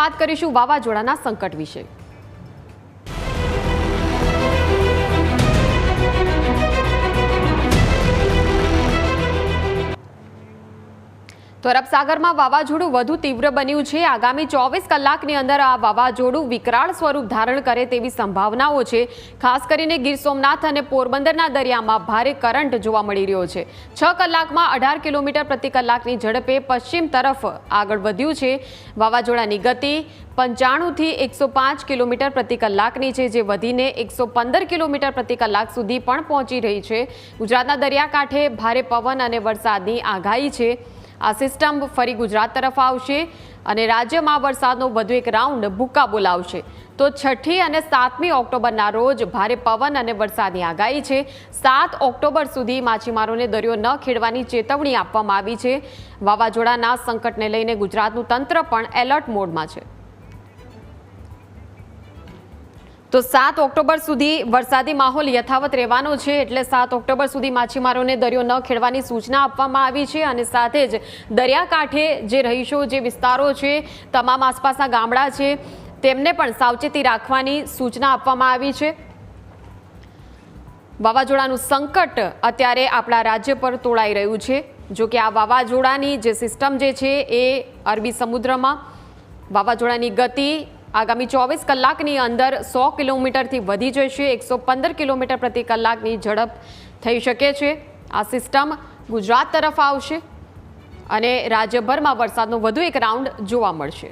વાત કરીશું વાવાઝોડાના સંકટ વિશે. તો અરબસાગરમાં વાવાઝોડું વધુ તીવ્ર બન્યું છે. આગામી ચોવીસ કલાકની અંદર આ વાવાઝોડું વિકરાળ સ્વરૂપ ધારણ કરે તેવી સંભાવનાઓ છે. ખાસ કરીને ગીર સોમનાથ અને પોરબંદરના દરિયામાં ભારે કરંટ જોવા મળી રહ્યો છે. છ કલાકમાં અઢાર કિલોમીટર પ્રતિ કલાકની ઝડપે પશ્ચિમ તરફ આગળ વધ્યું છે. વાવાઝોડાની ગતિ પંચાણુંથી એકસો પાંચ કિલોમીટર પ્રતિ કલાકની છે, જે વધીને એકસો પંદર કિલોમીટર પ્રતિ કલાક સુધી પણ પહોંચી રહી છે. ગુજરાતના દરિયાકાંઠે ભારે પવન અને વરસાદની આગાહી છે. આ સિસ્ટમ ફરી ગુજરાત તરફ આવશે અને રાજ્યમાં વરસાદનો વધુ એક રાઉન્ડ ભૂકા બોલાવશે. તો છઠ્ઠી અને સાતમી ઓક્ટોબરના રોજ ભારે પવન અને વરસાદની આગાહી છે. સાત ઓક્ટોબર સુધી માછીમારોને દરિયો ન ખેડવાની ચેતવણી આપવામાં આવી છે. વાવાઝોડાના સંકટને લઈને ગુજરાતનું તંત્ર પણ એલર્ટ મોડમાં છે. તો સાત ઓક્ટોબર સુધી વરસાદી માહોલ યથાવત રહેવાનો છે એટલે સાત ઓક્ટોબર સુધી માછીમારોને દરિયો ન ખેડવાની સૂચના આપવામાં આવી છે અને સાથે જ દરિયાકાંઠે જે રહીશો, જે વિસ્તારો છે, તમામ આસપાસના ગામડા છે, તેમને પણ સાવચેતી રાખવાની સૂચના આપવામાં આવી છે. વાવાઝોડાનું સંકટ અત્યારે આપણા રાજ્ય પર તોળાઈ રહ્યું છે. જો કે આ વાવાઝોડાની જે સિસ્ટમ જે છે એ અરબી સમુદ્રમાં વાવાઝોડાની ગતિ આગામી ચોવીસ કલાકની અંદર સો કિલોમીટરથી વધી જશે. એકસો પંદર કિલોમીટર પ્રતિ કલાકની ઝડપ થઈ શકે છે. આ સિસ્ટમ ગુજરાત તરફ આવશે અને રાજ્યભરમાં વરસાદનો વધુ એક રાઉન્ડ જોવા મળશે.